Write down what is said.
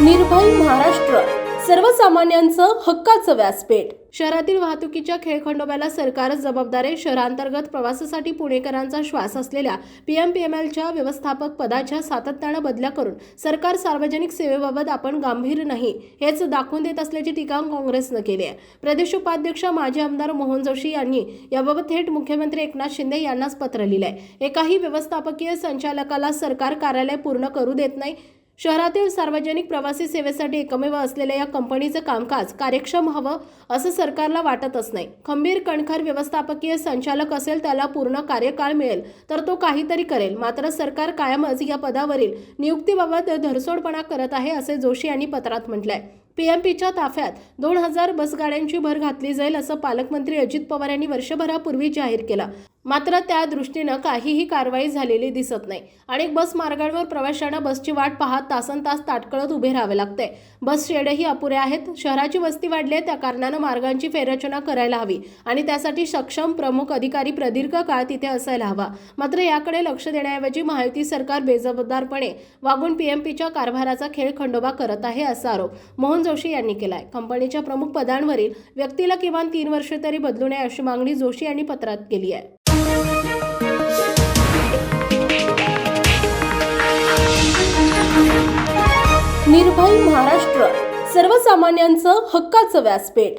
निर्भय महाराष्ट्र. सर्वसामान्यांचं हक्काचं व्यासपीठ. शहरातील वाहतुकीच्या खेळखंडोब्याला सरकारच जबाबदार आहे. शहरांतर्गत प्रवासासाठी पुणेकरांचा श्वास असलेल्या पीएमपीएमएलच्या व्यवस्थापक पदाच्या सातत्यानं बदल्या करून सरकार सार्वजनिक सेवेबाबत आपण गांभीर नाही हेच दाखवून देत असल्याची टीका काँग्रेसनं केली आहे. प्रदेश उपाध्यक्ष माजी आमदार मोहन जोशी यांनी याबाबत थेट मुख्यमंत्री एकनाथ शिंदे यांनाच पत्र लिहिलंय. एकाही व्यवस्थापकीय संचालकाला सरकार कार्यालय पूर्ण करू देत नाही शहरातील सार्वजनिक प्रवासी सेवेसाठी एकमेव असलेल्या या कंपनीचं कामकाज कार्यक्षम हवं असं सरकारला वाटतच नाही. खंबीर कणखर व्यवस्थापकीय संचालक असेल त्याला पूर्ण कार्यकाळ मिळेल तर तो काहीतरी करेल. मात्र सरकार कायमच या पदावरील नियुक्तीबाबत धरसोडपणा करत आहे असे जोशी यांनी पत्रात म्हटलंय. पीएमपीच्या ताफ्यात दोन हजार बसगाड्यांची भर घातली जाईल असं पालकमंत्री अजित पवार यांनी वर्षभरापूर्वी जाहीर केला. मात्र त्या दृष्टीनं काहीही कारवाई झालेली दिसत नाही. अनेक बस मार्गांवर प्रवाशांना बसची वाट पाहत तासन तास ताटकळत उभे राहावे लागते. बस शेडही अपुऱ्या आहेत. शहराची वस्ती वाढली आहे. त्या कारणानं मार्गांची फेररचना करायला हवी आणि त्यासाठी सक्षम प्रमुख अधिकारी प्रदीर्घ काळ तिथे असायला हवा. मात्र याकडे लक्ष देण्याऐवजी महायुती सरकार बेजबाबदारपणे वागून पीएमपीच्या कारभाराचा खेळ खंडोबा करत आहे असा आरोप. मोहन जोशी यांनी आहे कंपनीच्या प्रमुख पदांवरील व्यक्तीला किमान तीन वर्षे तरी बदलू नये अशी मागणी जोशी यांनी पत्रात केली आहे. निर्भय महाराष्ट्र सर्वसामान्यांचं हक्काचं व्यासपीठ.